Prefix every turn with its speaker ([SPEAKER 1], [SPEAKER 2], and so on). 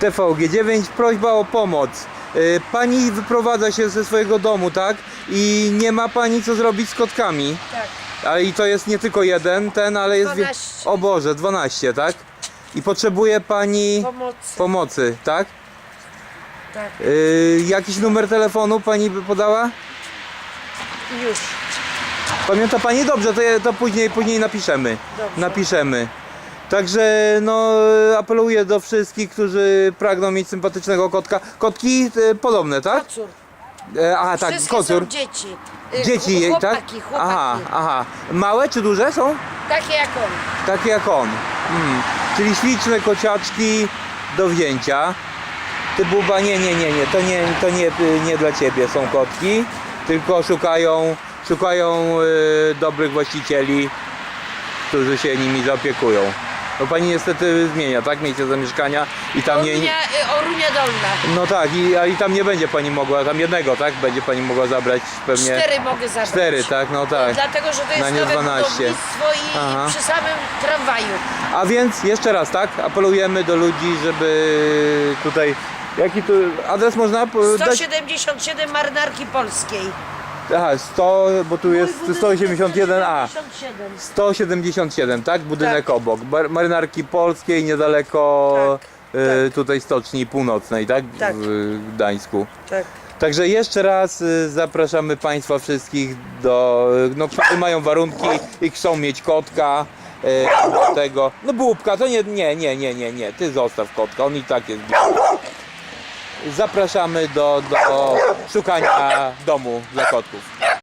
[SPEAKER 1] TVG9, prośba o pomoc. Y, Pani wyprowadza się ze swojego domu, tak? I nie ma pani co zrobić z kotkami.
[SPEAKER 2] Tak.
[SPEAKER 1] Ale i to jest nie tylko jeden, ten, ale jest. wie-
[SPEAKER 2] 12.
[SPEAKER 1] O Boże, 12, tak? I potrzebuje pani
[SPEAKER 2] Pomocy.
[SPEAKER 1] pomocy, tak?
[SPEAKER 2] Tak.
[SPEAKER 1] Y, jakiś numer telefonu pani by podała?
[SPEAKER 2] Już.
[SPEAKER 1] Pamięta pani? Dobrze, to, je- to później, później napiszemy.
[SPEAKER 2] Dobrze.
[SPEAKER 1] Napiszemy. Także no apeluję do wszystkich, którzy pragną mieć sympatycznego kotka. Kotki e, podobne, tak?
[SPEAKER 2] Kocur.
[SPEAKER 1] E, aha, tak,
[SPEAKER 2] Wszystkie
[SPEAKER 1] kocur.
[SPEAKER 2] są dzieci. Y,
[SPEAKER 1] Dzieci jej, tak?
[SPEAKER 2] chłopaki, Chłopaki,
[SPEAKER 1] Aha, aha. Małe czy duże są?
[SPEAKER 2] Takie jak on.
[SPEAKER 1] Takie jak on. Mm. Czyli śliczne kociaczki do wzięcia. Ty Buba, nie, nie, nie, nie, to nie, to nie, nie dla ciebie są kotki, tylko szukają, szukają y, dobrych właścicieli, którzy się nimi zaopiekują. No pani niestety zmienia, tak? Miejsce zamieszkania i tam nie.
[SPEAKER 2] Orunia, y, Orunia Dolna.
[SPEAKER 1] No tak, i, a i tam nie będzie pani mogła, tam jednego, tak? Będzie pani mogła zabrać pewnie.
[SPEAKER 2] Cztery mogę zabrać.
[SPEAKER 1] Cztery, tak, no tak.
[SPEAKER 2] Dlatego, że to
[SPEAKER 1] Na
[SPEAKER 2] jest
[SPEAKER 1] nie
[SPEAKER 2] nowe
[SPEAKER 1] 12.
[SPEAKER 2] budownictwo i,
[SPEAKER 1] Aha.
[SPEAKER 2] przy samym tramwaju.
[SPEAKER 1] A więc jeszcze raz, tak? Apelujemy do ludzi, żeby tutaj. Jaki tu adres można po- dać?
[SPEAKER 2] 177 marynarki polskiej.
[SPEAKER 1] Aha, 100, bo tu jest
[SPEAKER 2] Mój budynek
[SPEAKER 1] 181, a
[SPEAKER 2] 177.
[SPEAKER 1] 177, tak? Budynek
[SPEAKER 2] Tak.
[SPEAKER 1] obok. Bar- Marynarki Polskiej, niedaleko
[SPEAKER 2] Tak,
[SPEAKER 1] y, tutaj stoczni północnej, tak?
[SPEAKER 2] Tak.
[SPEAKER 1] W Gdańsku.
[SPEAKER 2] Tak.
[SPEAKER 1] Także jeszcze raz y, zapraszamy Państwa wszystkich do, y, no, którzy mają warunki i chcą mieć kotka. y, tego, no bubka, to nie, nie, nie, nie, nie, nie, ty zostaw kotka, on i tak jest. Zapraszamy do, do szukania domu dla kotków.